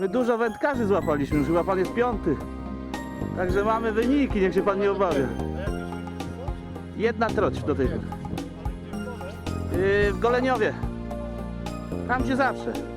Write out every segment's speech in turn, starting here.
My dużo wędkarzy złapaliśmy, już chyba pan jest piąty. Także mamy wyniki, niech się pan nie obawia. Jedna troć do tej pory. Yy, w Goleniowie. Tam gdzie zawsze.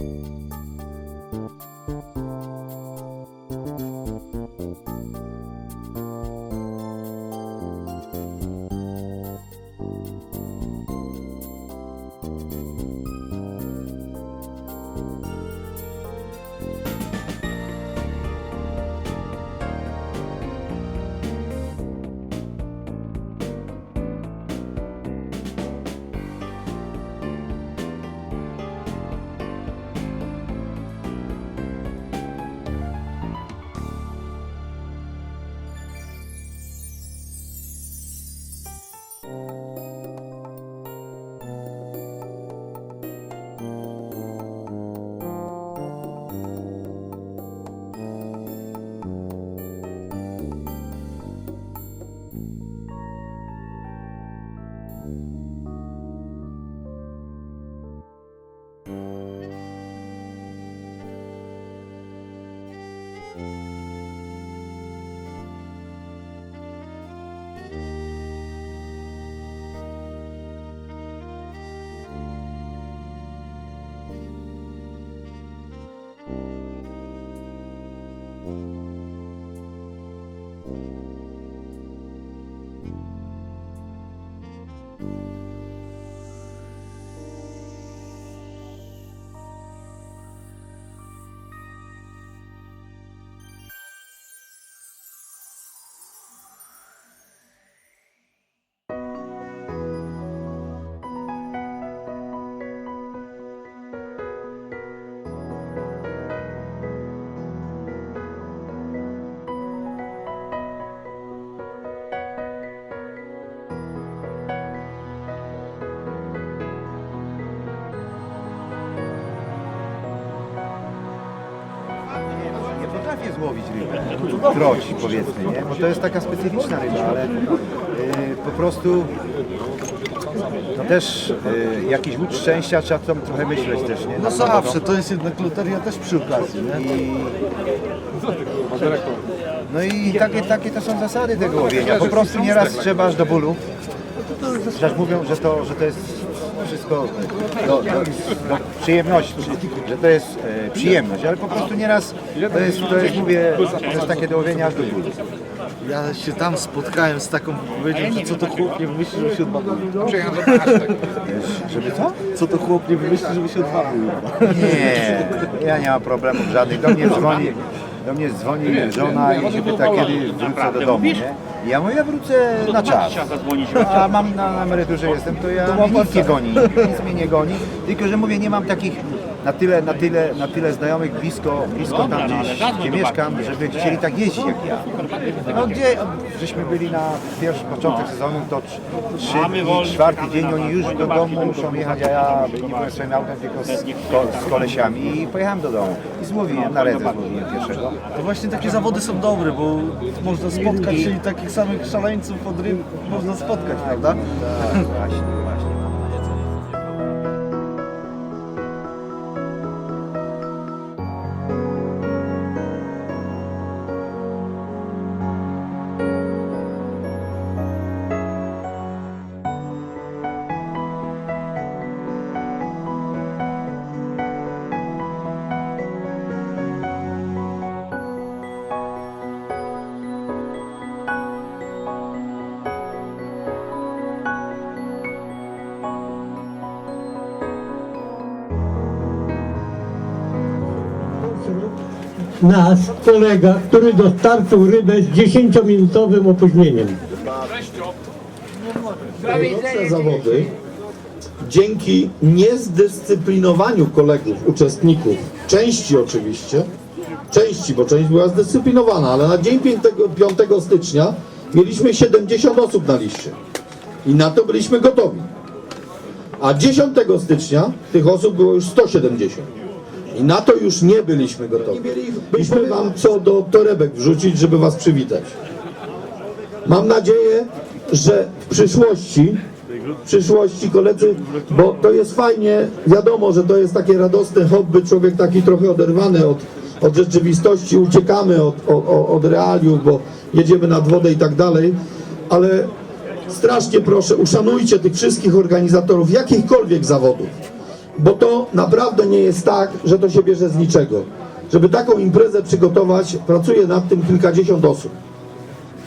you Música złowić rybę, troć powiedzmy, nie? Bo to jest taka specyficzna ryba, ale y, po prostu to też y, jakiś łódź szczęścia trzeba tam trochę myśleć też, nie? No zawsze, to jest jednak loteria też przy okazji, nie? I, no i takie, takie to są zasady tego łowienia. Po prostu nieraz trzeba aż do bólu. Chociaż mówią, że to, że to jest wszystko do, do, do przyjemności, że to jest e, przyjemność, ale po prostu nieraz to jest, to jest, mówię, to jest takie do łowienia aż do bólu. Ja się tam spotkałem z taką wypowiedzią, że co to chłop nie wymyśli, żeby się odbawił. Żeby co? Co to chłop nie wymyśli, żeby się odbawił. Nie, ja nie mam problemów żadnych. Do mnie dzwoni, do mnie dzwoni żona i się pyta, kiedy wrócę do domu, nie? I Ja mówię, ja wrócę na czas. A mam na, emeryturze jestem, to ja mnie nic nie goni, nic mnie nie goni. Tylko, że mówię, nie mam takich na tyle, na tyle, na tyle znajomych blisko, blisko tam gdzieś, gdzie mieszkam, żeby chcieli tak jeździć jak ja. No gdzie, żeśmy byli na pierwszy początek sezonu, to trz- trzy dni, czwarty dzień oni już do domu muszą jechać, a ja nie byłem swoim autem, tylko z, ko, z kolesiami i pojechałem do domu. I złowiłem, na redze złowiłem pierwszego. To właśnie takie zawody są dobre, bo można spotkać się i takich samych szaleńców od ryb można spotkać, prawda? Tak, właśnie, właśnie. Nas kolega, który dostarczył rybę z 10-minutowym opóźnieniem. Te zawody dzięki niezdyscyplinowaniu kolegów, uczestników, części oczywiście, części, bo część była zdyscyplinowana, ale na dzień 5, 5 stycznia mieliśmy 70 osób na liście i na to byliśmy gotowi. A 10 stycznia tych osób było już 170. I na to już nie byliśmy gotowi. Byliśmy wam co do torebek wrzucić, żeby was przywitać. Mam nadzieję, że w przyszłości, w przyszłości koledzy, bo to jest fajnie, wiadomo, że to jest takie radosne hobby, człowiek taki trochę oderwany od, od rzeczywistości, uciekamy od, od, od realiów, bo jedziemy nad wodę i tak dalej, ale strasznie proszę, uszanujcie tych wszystkich organizatorów jakichkolwiek zawodów, bo to naprawdę nie jest tak, że to się bierze z niczego. Żeby taką imprezę przygotować, pracuje nad tym kilkadziesiąt osób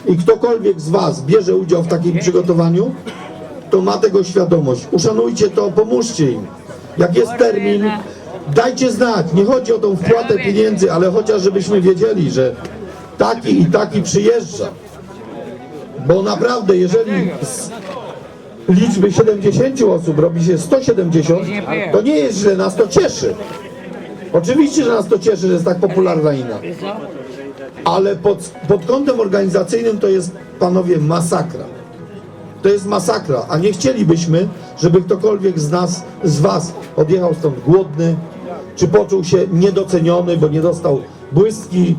i ktokolwiek z Was bierze udział w takim przygotowaniu, to ma tego świadomość. Uszanujcie to, pomóżcie im. Jak jest termin, dajcie znać. Nie chodzi o tą wpłatę pieniędzy, ale chociaż żebyśmy wiedzieli, że taki i taki przyjeżdża. Bo naprawdę, jeżeli liczby 70 osób robi się 170, to nie jest źle, nas to cieszy. Oczywiście, że nas to cieszy, że jest tak popularna inna. Ale pod, pod kątem organizacyjnym to jest, panowie, masakra. To jest masakra, a nie chcielibyśmy, żeby ktokolwiek z nas, z was odjechał stąd głodny, czy poczuł się niedoceniony, bo nie dostał błyski,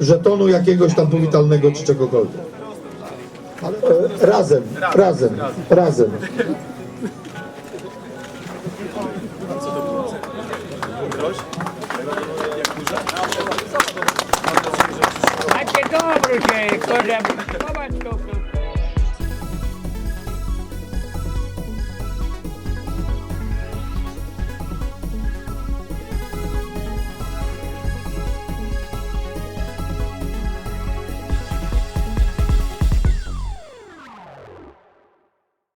żetonu jakiegoś tam powitalnego, czy czegokolwiek. E, razem, razem, razem. Macie dobry się, kurde,